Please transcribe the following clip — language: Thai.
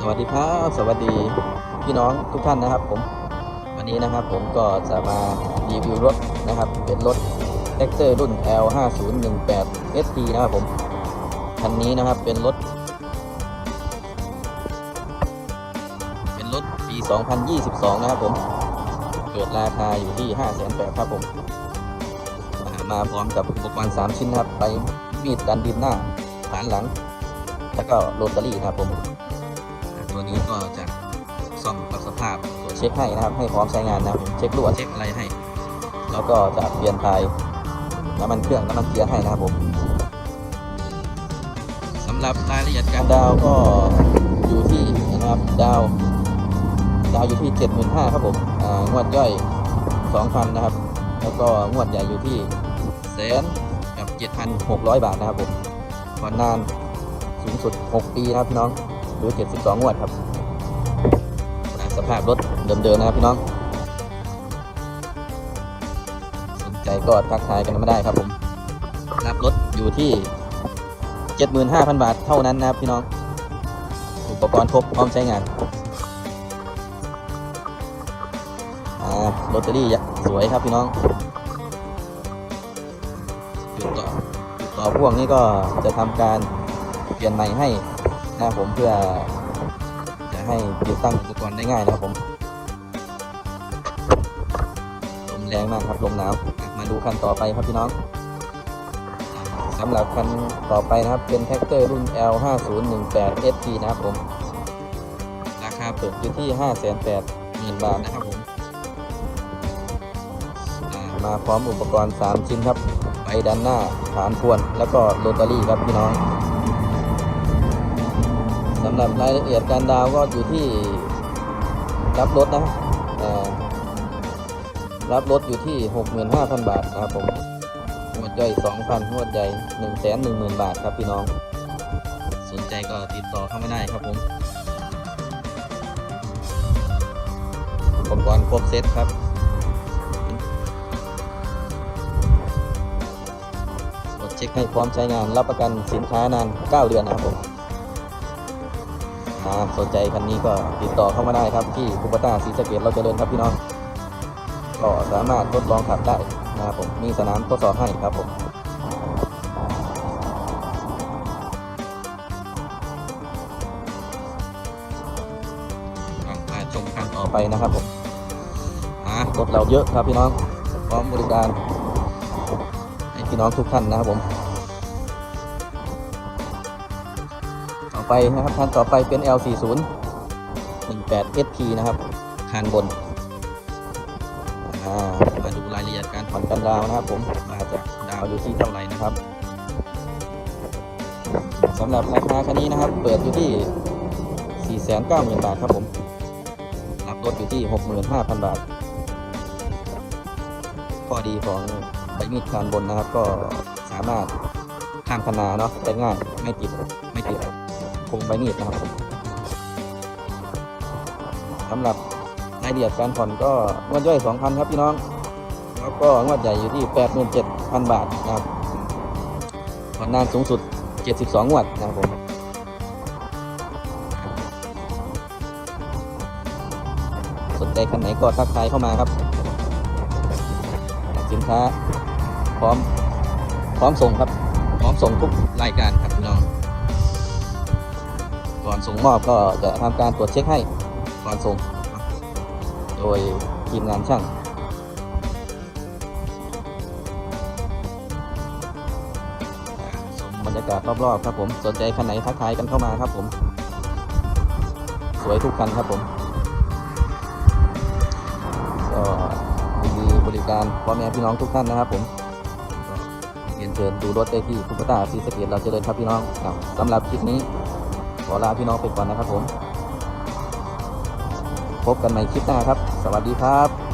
สวัสดีครับสวัสดีพี่น้องทุกท่านนะครับผมวันนี้นะครับผมก็จะมารีวิวรถนะครับ เป็นรถ t ท็กเตอร์รุ่น L5018 ST นะครับผมคันนี้นะครับเป็นรถ เป็นรถปี 2022 นะครับผมเกิดราคาอยู่ที่508,000ครับผมอ่ามาพร้อมกับอุปกรณ์ 3 ชิ้นครับ ไปมีดดันดินหน้าฐานหลัง แล้วก็โรตารี่ครับผม ตัวนี้ก็จะซ่อมปรับสภาพตรวจเช็คให้นะครับ ให้พร้อมใช้งานนะครับผมเช็ครั่วเช็คอะไรให้ แล้วก็จะเปลี่ยนถ่ายน้ำมันเครื่องน้ำมันเกียร์ให้นะครับผมสำหรับรายละเอียดการดาวก็อยู่ที่นะครับดาวดาวอยู่ที่ 75,000ครับผมอ่างวดย่อย 2,000 นะครับ แล้วก็งวดใหญ่อยู่ที่แสนกับ7,600 บาทนะครับผมผ่อนนานสูงสุด 6 ปีนะครับพี่น้อง หรือ72งวดครับ สภาพรถเดิมๆนะครับพี่น้อง สนใจก็ทักทายกันมาได้ครับผมรับรถอยู่ที่ 75,000 บาทเท่านั้นนะครับพี่น้อง อุปกรณ์ครบพร้อมใช้งานลอตเตอรี่สวยครับพี่น้องจุดต่อจุดต่อพ่วงนี้ก็จะทำการเปลี่ยนใหม่ให้ นะครับผมเพื่อจะให้ติดตั้งอุปกรณ์ได้ง่ายนะครับผมลมแรงมากครับลมหนาวมาดูคันต่อไปครับพี่น้องสำหรับคันต่อไปนะครับเป็นแท็กเตอร์รุ่น L5018 ST นะครับผมราคาเปิดอยู่ที่ 580,000 บาทนะครับผมมาพร้อมอุปกรณ์ 3 ชิ้นครับ ไปด้านหน้าฐานพวน แล้วก็โรตารี่ครับพี่น้องำหรับรายละเอียดการดาวก็อยู่ที่รับรถนะรับรถอยู่ที่ 65,000 บาทนะครับผมงวดย่อย 2,000งวดใหญ่110,000 บาทครับพี่น้อง สนใจก็ติดต่อเข้ามาได้ครับผมอุปกรณ์ครบเซตครับตรวจเช็คให้พร้อมใช้งานรับประกันสินค้านาน 9 เดือนนะครับผม สนใจคันนี้ก็ติดต่อเข้ามาได้ครับที่คุปต้าศรีสะเกดเราจเจริญครับพี่น้องก็สามารถทดลองขับได้นะครับผมมีสนามทดสอบให้ครับผมมาชมคันต่อไปนะครับผมรถเราเยอะครับพี่น้องพร้อมบริการให้พี่น้องทุกท่านนะครับผม ไปนะครับคันต่อไปเป็น L40 18 SP นะครับคันบนมาดูรายละเอียดการผ่อนกันดาวนะครับ ผมมาจากดาวอยู่ที่เท่าไหร่นะครับสำหรับราคาคันนี้นะครับ เปิดอยู่ที่ 490,000 บาทครับผมรับรถอยู่ที่ 65,000 บาทข้อดีของใบมีดคานบนนะครับ ก็สามารถข้ามคนาเนาะได้ง่ายไม่ติด คงใบมีดนะครับผมสำหรับรายละเอียดการผ่อนก็งวดย่อย2,000ครับพี่น้อง แล้วก็งวดใหญ่อยู่ที่ 87,000 บาทนะครับผ่อนนานสูงสุด 72งวดนะครับผมสนใจคันไหนก็ทักทายเข้ามาครับสินค้าพร้อมพร้อมส่งครับ พร้อมส่งทุกรายการครับพี่น้อง ก่อนส่งมอบก็จะทำการตรวจเช็คให้ก่อนส่ง โดยทีมงานช่างบรรยากาศรอบๆครับผมสนใจคันไหนทักทายกันเข้ามาครับผม สวยทุกคันครับผมก็ยินดีบริการพ่อแม่พี่น้องทุกท่านนะครับผมเรียนเชิญดูรถได้ที่คุปตาซีสเกตเราเจริญครับพี่น้องสำหรับคลิปนี้ ขอลาพี่น้องไปก่อนนะครับผม พบกันใหม่คลิปหน้าครับ สวัสดีครับ